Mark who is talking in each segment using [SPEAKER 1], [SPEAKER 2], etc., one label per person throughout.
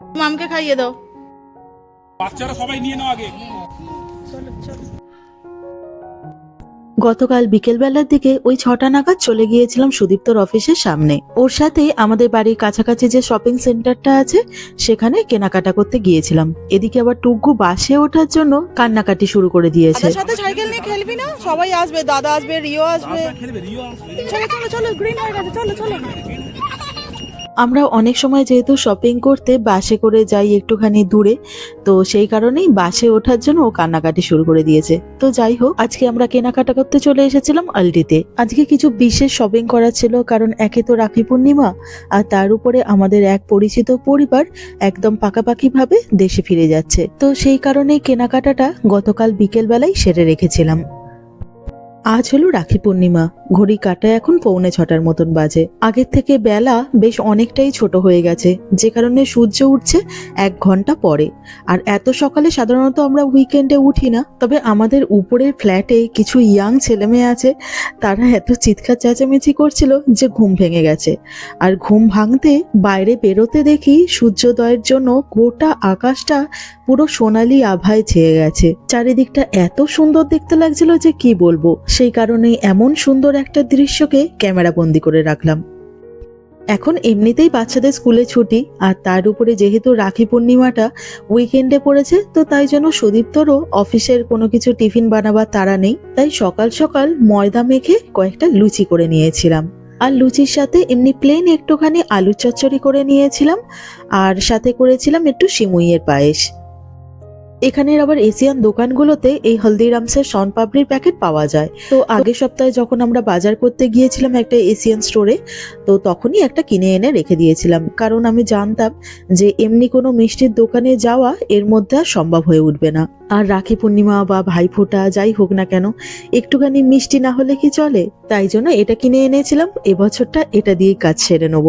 [SPEAKER 1] মামকে খাইয়ে দাও।
[SPEAKER 2] বাচ্চারা সবাই নিয়ে নাও আগে।
[SPEAKER 3] গতকাল বিকেলবেলার দিকে ওই ছটা নাগাদ চলে গিয়েছিলাম সুদীপ্তর অফিসের সামনে। ওর সাথে আমাদের বাড়ির কাছাকাছি যে শপিং সেন্টারটা আছে সেখানে কেনাকাটা করতে গিয়েছিলাম। এদিকে আবার টুকু বাসে ওঠার জন্য কান্নাকাটি শুরু করে দিয়েছে।
[SPEAKER 1] সাথে সাইকেল নিয়ে খেলবি না? সবাই আসবে দাদা আসবে রিও আসবে। চলো চলো চলো গ্রিন হয়ে গেছে চলো চলো।
[SPEAKER 3] আমরা অনেক সময় যেহেতু শপিং করতে বাসে করে যাই একটুখানি দূরে, তো সেই কারণেই বাসে ওঠার জন্য ও কান্নাকাটি শুরু করে দিয়েছে। তো যাই হোক, আজকে আমরা কেনাকাটা করতে চলে এসেছিলাম আলডিতে আজকে কিছু বিশেষ শপিং করার ছিল, কারণ একে তো রাখি পূর্ণিমা, আর তার উপরে আমাদের এক পরিচিত পরিবার একদম পাকাপাকি ভাবে দেশে ফিরে যাচ্ছে। তো সেই কারণেই কেনাকাটাটা গতকাল বিকেল বেলায় সেরে রেখেছিলাম। আজ হলো রাখি পূর্ণিমা। ঘড়ি কাটায় এখন পৌনে ছটার মতন বাজে। আগের থেকে বেলা বেশ অনেকটাই ছোট হয়ে গেছে। যে কারণে সূর্য উঠছে এক ঘণ্টা পরে। আর এত সকালে সাধারণত আমরা উইকেন্ডে উঠি না। তবে আমাদের উপরের ফ্ল্যাটে কিছু ইয়াং ছেলেমেয়ে আছে, তারা এত চিৎকার চেঁচামেচি করছিল যে ঘুম ভেঙে গেছে। আর ঘুম ভাঙতে বাইরে বেরোতে দেখি সূর্যোদয়ের জন্য গোটা আকাশটা পুরো সোনালি আভায় ছেয়ে গেছে। চারিদিকটা এত সুন্দর দেখতে লাগছিল যে কি বলব? সেই কারণে এমন সুন্দর একটা দৃশ্যকে ক্যামেরা বন্দি করে রাখলাম। এখন এমনিতেই বাচ্চাদের স্কুলে ছুটি, আর তার উপরে যেহেতু রাখি পূর্ণিমাটা উইকেন্ডে পড়েছে, তো তাই জন্য সুদীপ্তরও অফিসের কোনো কিছু টিফিন বানাবার তারা নেই। তাই সকাল সকাল ময়দা মেখে কয়েকটা লুচি করে নিয়েছিলাম। আর লুচির সাথে এমনি প্লেন একটুখানি আলু চচ্চড়ি করে নিয়েছিলাম, আর সাথে করেছিলাম একটু সিমুইয়ের পায়েস। এখানের আবার এশিয়ান দোকানগুলোতে এই হলদিরামসের শনপাপড়ির প্যাকেট পাওয়া যায়। তো আগের সপ্তাহে যখন আমরা বাজার করতে গিয়েছিলাম একটা এশিয়ান স্টোরে, তো তখনই একটা কিনে এনে রেখে দিয়েছিলাম। কারণ আমি জানতাম যে এমনি কোনো মিষ্টির দোকানে যাওয়া এর মধ্যে আর সম্ভব হয়ে উঠবে না। আর রাখি পূর্ণিমা বা ভাইফোঁটা যাই হোক না কেন, একটুখানি মিষ্টি না হলে কি চলে? তাই জন্য এটা কিনে এনেছিলাম, এবছরটা এটা দিয়েই কাজ সেরে নেব।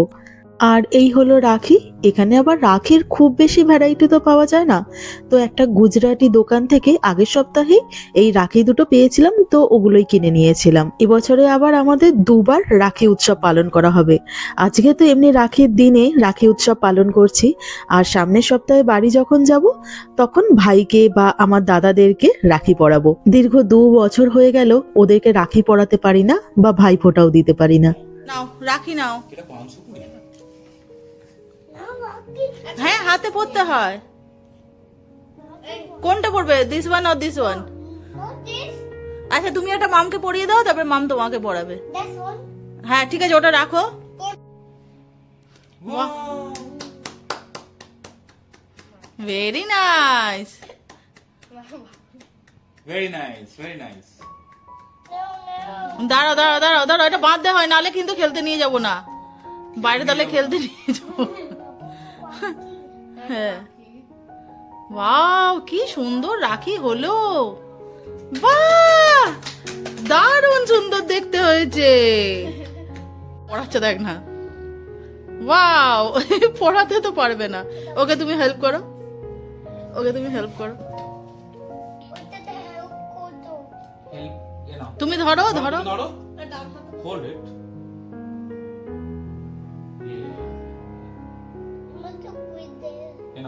[SPEAKER 3] আর এই হলো রাখি। এখানে আবার রাখির খুব বেশি ভ্যারাইটি তো পাওয়া যায় না। তো একটা গুজরাটি দোকান থেকে আগের সপ্তাহে এই রাখি দুটো পেয়েছিলাম তো ওগুলোই কিনে নিয়েছিলাম। এবছরে আবার আমাদের দুবার রাখি উৎসব পালন করা হবে। আজকে তো এমনি রাখির দিনে রাখি উৎসব পালন করছি। আর সামনের সপ্তাহে বাড়ি যখন যাব তখন ভাইকে বা আমার দাদাদেরকে রাখি পরাবো। দীর্ঘ দু বছর হয়ে গেল ওদেরকে রাখি পরাতে পারি না বা ভাই ফোঁটাও দিতে পারি না।
[SPEAKER 1] নাও রাখি নাও। হ্যাঁ হাতে পড়তে হয়। কোনটা পড়বে? দিস ওয়ান আর দিস ওয়ান আচ্ছা তুমি একটা মামকে পরিয়ে দাও তারপরে মাম তোমাকে পড়াবে। হ্যাঁ ঠিক আছে ওটা রাখো। Very nice
[SPEAKER 2] very nice very nice
[SPEAKER 1] দাঁড়াও দাঁড়াও দাঁড়াও দাঁড়াও এটা বাঁধতে হয় নালে কিন্তু খেলতে নিয়ে যাব না। বাইরে তাহলে খেলতে নিয়ে যাব। হ্যাঁ। ওয়াও কি সুন্দর রাখি হলো। বাহ! দারুণ সুন্দর দেখতে হয়েছে। পড়াচ্ছে দেখ না। ওয়াও পড়াতে তো পারবে না। ওকে তুমি হেল্প করো। ওকে তুমি হেল্প করো। তুমি ধরো ধরো।
[SPEAKER 2] ধরো। হোল্ড ইট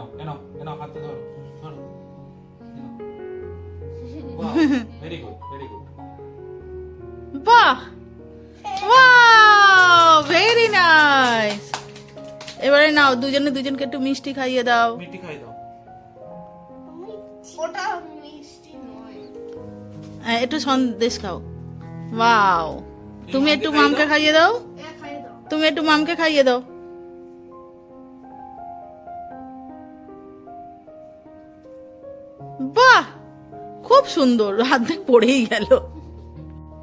[SPEAKER 2] এনাও এনাও এনাও হাতে ধরো ধরো। ভেরি গুড ভেরি গুড
[SPEAKER 1] বাহ! ওয়াও ভেরি নাইস এবারে নাও দুজনে দুজনকে একটু মিষ্টি খাইয়ে দাও।
[SPEAKER 2] মিষ্টি খাই দাও।
[SPEAKER 4] ওটা মিষ্টি নয়।
[SPEAKER 1] হ্যাঁ, একটু সন্দেশ খাও। ওয়াও তুমি একটু মামকে খাইয়ে দাও।
[SPEAKER 4] এ খাইয়ে দাও।
[SPEAKER 1] তুমি একটু মামকে খাইয়ে দাও। বাহ! খুব সুন্দর হাত পড়েই গেল।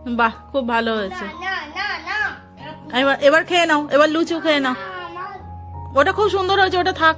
[SPEAKER 1] বাহ খুব ভালো হয়েছে।
[SPEAKER 4] না না না
[SPEAKER 1] এবার এবার খেয়ে নাও এবার লুচু খেয়ে নাও। ওটা খুব সুন্দর হয়েছে ওটা থাক।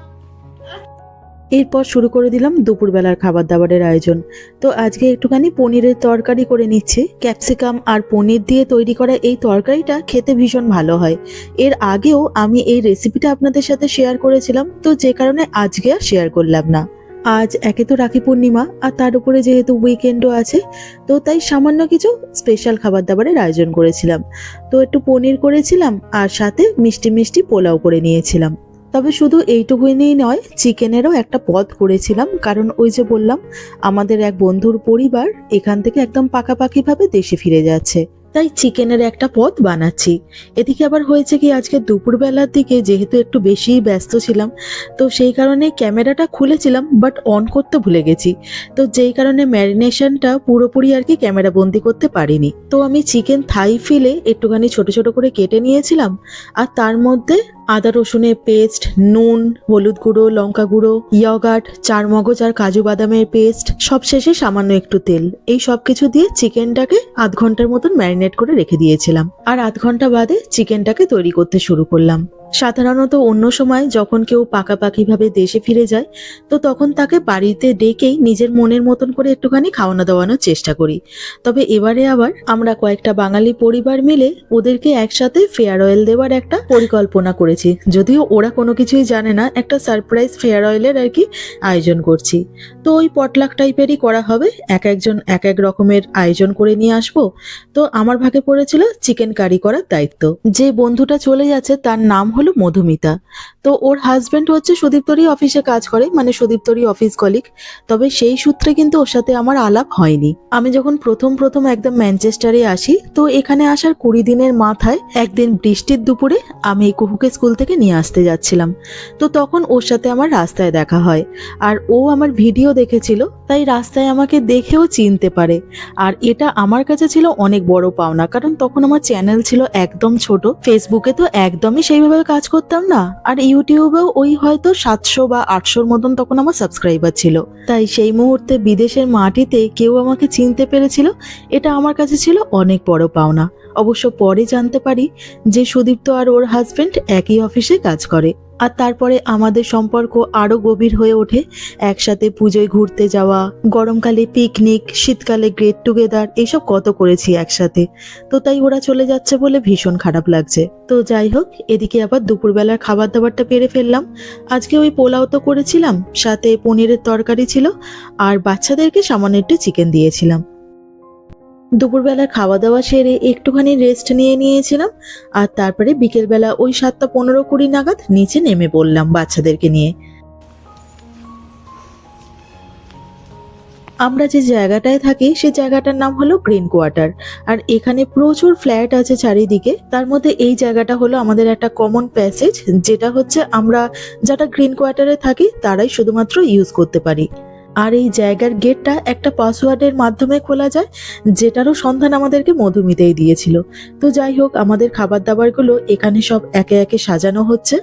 [SPEAKER 3] এরপর শুরু করে দিলাম দুপুরবেলার খাবার দাবারের আয়োজন। তো আজকে একটুখানি পনিরের তরকারি করে নিচ্ছি। ক্যাপসিকাম আর পনির দিয়ে তৈরি করা এই তরকারিটা খেতে ভীষণ ভালো হয়। এর আগেও আমি এই রেসিপিটা আপনাদের সাথে শেয়ার করেছিলাম তো যে কারণে আজকে আর শেয়ার করলাম না। আজ একে তো রাখি পূর্ণিমা আর তার উপরে যেহেতু উইকেন্ডও আছে, তো তাই সামান্য কিছু স্পেশাল খাবার দাবারের আয়োজন করেছিলাম। তো একটু পনির করেছিলাম আর সাথে মিষ্টি মিষ্টি পোলাও করে নিয়েছিলাম। তবে শুধু এইটুকুনি নয়, চিকেনেরও একটা পদ করেছিলাম, কারণ ওই যে বললাম, আমাদের এক বন্ধুর পরিবার এখান থেকে একদম পাকাপাকিভাবে দেশে ফিরে যাচ্ছে। তাই চিকেনের একটা পদ বানাচ্ছি। এদিকে আবার হয়েছে কি, আজকে দুপুরবেলার দিকে যেহেতু একটু বেশি ব্যস্ত ছিলাম, তো সেই কারণে ক্যামেরাটা খুলেছিলাম বাট অন করতে ভুলে গেছি। তো যেই কারণে ম্যারিনেশনটা পুরোপুরি আর কি ক্যামেরা বন্দি করতে পারিনি। তো আমি চিকেন থাই ফিলে একটুখানি ছোট ছোট করে কেটে নিয়েছিলাম, আর তার মধ্যে আদা রসুনের পেস্ট, নুন, হলুদ গুঁড়ো, লঙ্কা গুঁড়ো, ইয়গার্ট চার মগজ আর কাজু বাদামের পেস্ট সব শেষে সামান্য একটু তেল। এই সব কিছু দিয়ে চিকেনটাকে আধ ঘণ্টার মতন ম্যারিনেট করে রেখে দিয়েছিলাম। আর আধ ঘণ্টা বাদে চিকেনটাকে তৈরি করতে শুরু করলাম। সাধারণত অন্য সময় যখন কেউ পাকাপাকিভাবে দেশে ফিরে যায়, তো তখন তাকে বাড়িতে ডেকেই নিজের মনের মতন করে একটুখানি খাওয়ানো দাওয়ানোর চেষ্টা করি। তবে এবারে আবার আমরা কয়েকটা বাঙালি পরিবার মিলে ওদেরকে একসাথে ফেয়ার অয়েল দেওয়ার একটা পরিকল্পনা করেছি। যদিও ওরা কোনো কিছুই জানে না, একটা সারপ্রাইজ ফেয়ার অয়েলের আর কি আয়োজন করছি। তো ওই পটলাক টাইপেরই করা হবে, এক একজন এক এক রকমের আয়োজন করে নিয়ে আসব। তো আমার ভাগে পড়েছিল চিকেন কারি করার দায়িত্ব। যে বন্ধুটা চলে যাচ্ছে তার নাম হলো মধুমিতা। তো ওর হাজবেন্ড হচ্ছে সুদীপ্তরই অফিসে কাজ করে মানে সুদীপ্তরই অফিস কলিগ তবে সেই সূত্রে কিন্তু ওর সাথে আমার আলাপ হয়নি। আমি যখন প্রথম প্রথম একদম ম্যানচেস্টারে আসি, তো এখানে আসার কুড়ি দিনের মাথায় একদিন বৃষ্টির দুপুরে আমি কুহুকে স্কুল থেকে নিয়ে আসতে যাচ্ছিলাম। তো তখন ওর সাথে আমার রাস্তায় দেখা হয়। আর ও আমার ভিডিও দেখেছিল তাই রাস্তায় আমাকে দেখেও চিনতে পারে। আর এটা আমার কাছে ছিল অনেক বড় পাওনা, কারণ তখন আমার চ্যানেল ছিল একদম ছোট। ফেসবুকে তো একদমই সেইভাবে কাজ করতাম না। আর ইউটিউবেও ওই হয়তো সাতশো বা আটশোর মতন তখন আমার সাবস্ক্রাইবার ছিল। তাই সেই মুহূর্তে বিদেশের মাটিতে কেউ আমাকে চিনতে পেরেছিল। এটা আমার কাছে ছিল অনেক বড় পাওনা। অবশ্য পরে জানতে পারি যে সুদীপ্ত আর ওর হাজবেন্ড একই অফিসে কাজ করে। আর তারপরে আমাদের সম্পর্ক আরও গভীর হয়ে ওঠে একসাথে পুজোয় ঘুরতে যাওয়া, গরমকালে পিকনিক শীতকালে গেট টুগেদার এইসব কত করেছি একসাথে। তো তাই ওরা চলে যাচ্ছে বলে ভীষণ খারাপ লাগছে। তো যাই হোক, এদিকে আবার দুপুরবেলার খাবার দাবারটা পেরে ফেললাম। আজকে ওই পোলাও তো করেছিলাম, সাথে পনিরের তরকারি ছিল, আর বাচ্চাদেরকে সামান্য একটু চিকেন দিয়েছিলাম। দুপুরবেলার খাওয়া দাওয়া সেরে একটুখানি রেস্ট নিয়ে নিয়েছিলাম, আর তারপরে বিকেলবেলা ওই সাতটা পনেরো কুড়ি নাগাদ নিচে নেমে পড়লাম বাচ্চাদেরকে নিয়ে। আমরা যে জায়গাটায় থাকি, সে জায়গাটার নাম হলো গ্রিন কোয়ার্টার আর এখানে প্রচুর ফ্ল্যাট আছে চারিদিকে। তার মধ্যে এই জায়গাটা হলো আমাদের একটা কমন প্যাসেজ যেটা হচ্ছে আমরা যারা গ্রিন কোয়ার্টারে থাকি, তারাই শুধুমাত্র ইউজ করতে পারি। আর এই জায়গার গেটটা একটা পাসওয়ার্ডের মাধ্যমে খোলা যায় যেটারও সন্ধান আমাদেরকে মধুমিতেই দিয়েছিল। তো যাই হোক আমাদের খাবার দাবারগুলো এখানে সব একে একে সাজানো হচ্ছে।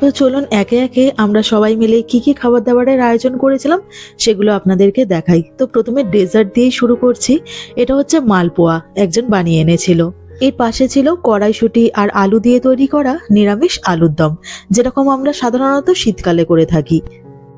[SPEAKER 5] তো
[SPEAKER 3] চলুন একে একে আমরা সবাই মিলে কি কি খাবার দাবারের আয়োজন করেছিলাম সেগুলো আপনাদেরকে দেখাই। তো প্রথমে ডেজার্ট দিয়েই শুরু করছি। এটা হচ্ছে মালপোয়া একজন বানিয়ে এনেছিল। এর পাশে ছিল কড়াইশুটি আর আলু দিয়ে তৈরি করা নিরামিষ আলুর দম, যেরকম আমরা সাধারণত শীতকালে করে থাকি।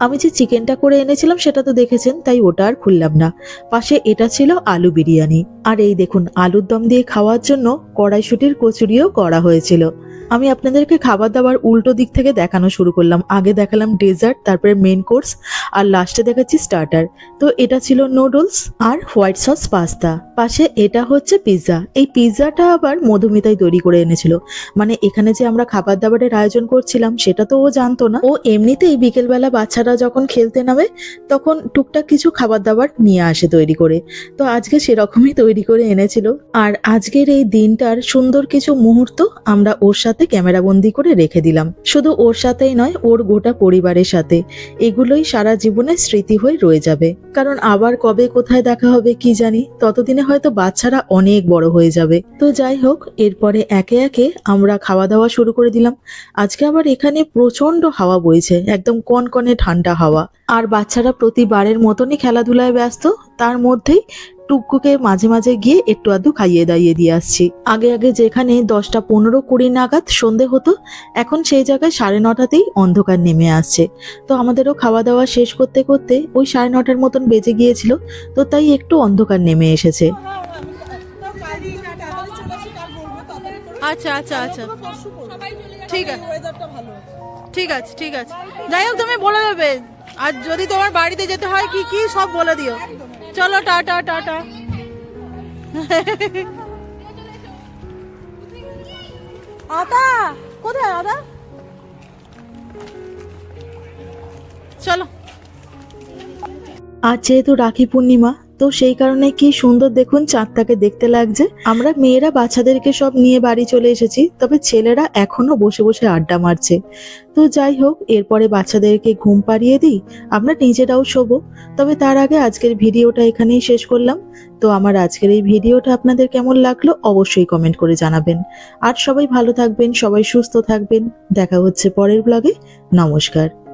[SPEAKER 3] আমি যে চিকেনটা করে এনেছিলাম সেটা তো দেখেছেন, তাই ওটা আর খুললাম না। পাশে এটা ছিল আলু বিরিয়ানি। আর এই দেখুন, আলুর দম দিয়ে খাওয়ার জন্য কড়াইশুটির কচুরিও করা হয়েছিল। আমি আপনাদেরকে খাবার দাবার উল্টো দিক থেকে দেখানো শুরু করলাম। আগে দেখালাম ডেজার্ট, তারপরে মেন কোর্স, আর লাস্টে দেখাচ্ছি স্টার্টার। তো এটা ছিল নুডলস আর হোয়াইট সস পাস্তা। পাশে এটা হচ্ছে পিৎজা। এই পিৎজাটা আবার মধুমিতাই তৈরি করে এনেছিল। মানে এখানে যে আমরা খাবার দাবারের আয়োজন করছিলাম, সেটা তো ও জানতো না। ও এমনিতেই বিকেলবেলা বাচ্চারা যখন খেলতে নামে, তখন টুকটাক কিছু খাবার দাবার নিয়ে আসে তৈরি করে। তো আজকে সেরকমই তৈরি করে এনেছিল। আর আজকের এই দিনটার সুন্দর কিছু মুহূর্ত আমরা ওর সাথে ক্যামেরা বন্দি করে রেখে দিলাম। শুধু ওর সাথেই নয়, ওর গোটা পরিবারের সাথে। এগুলোই সারা জীবনের স্মৃতি হয়ে রয়ে যাবে। কারণ আবার কবে কোথায় দেখা হবে কি জানি, ততদিনে হয়তো বাচ্চারা অনেক বড় হয়ে যাবে। তো যাই হোক, এরপরে একে একে আমরা খাওয়া দাওয়া শুরু করে দিলাম। আজকে আবার এখানে প্রচণ্ড হাওয়া বইছে, একদম কনকনে ঠান্ডা হাওয়া। আর বাচ্চারা প্রতিবারের মতনই খেলাধুলায় ব্যস্ত, তার মধ্যেই টুকুকে মাঝে মাঝে গিয়ে একটু আধটু খাইয়ে দাইয়ে দিয়ে আসছি। আগে আগে যেখানে দশটা পনেরো কুড়ি নাগাদ সন্ধে হতো, এখন সেই জায়গায় সাড়ে নটাতেই অন্ধকার নেমে আসছে। তো আমাদেরও খাওয়া দাওয়া শেষ করতে করতে ওই সাড়ে নটার মতন বেজে গিয়েছিল, তো তাই একটু অন্ধকার নেমে এসেছে।
[SPEAKER 1] আচ্ছা আচ্ছা আচ্ছা। ঠিক আছে।
[SPEAKER 5] ঠিক আছে
[SPEAKER 1] ঠিক আছে। যাই হোক, তুমি বলে দেবে। আর যদি তোমার বাড়িতে যেতে হয়, কি কি সব বলে দিও। চলো টাটা টাটা
[SPEAKER 5] আদা, কোথায় আদা?
[SPEAKER 1] চলো।
[SPEAKER 3] আজ যেহেতু রাখি পূর্ণিমা, তো সেই কারণে কি সুন্দর দেখুন চাঁদটাকে দেখতে লাগছে। আমরা মেয়েরা বাচ্চাদেরকে সব নিয়ে বাড়ি চলে এসেছি, তবে ছেলেরা এখনও বসে বসে আড্ডা মারছে। তো যাই হোক, এরপরে বাচ্চাদেরকে ঘুম পাড়িয়ে দিই, আমরা নিজেরাও শোবো। তবে তার আগে আজকের ভিডিওটা এখানেই শেষ করলাম। তো আমার আজকের এই ভিডিওটা আপনাদের কেমন লাগল অবশ্যই কমেন্ট করে জানাবেন। আর সবাই ভালো থাকবেন, সবাই সুস্থ থাকবেন। দেখা হচ্ছে পরের ব্লগে নমস্কার।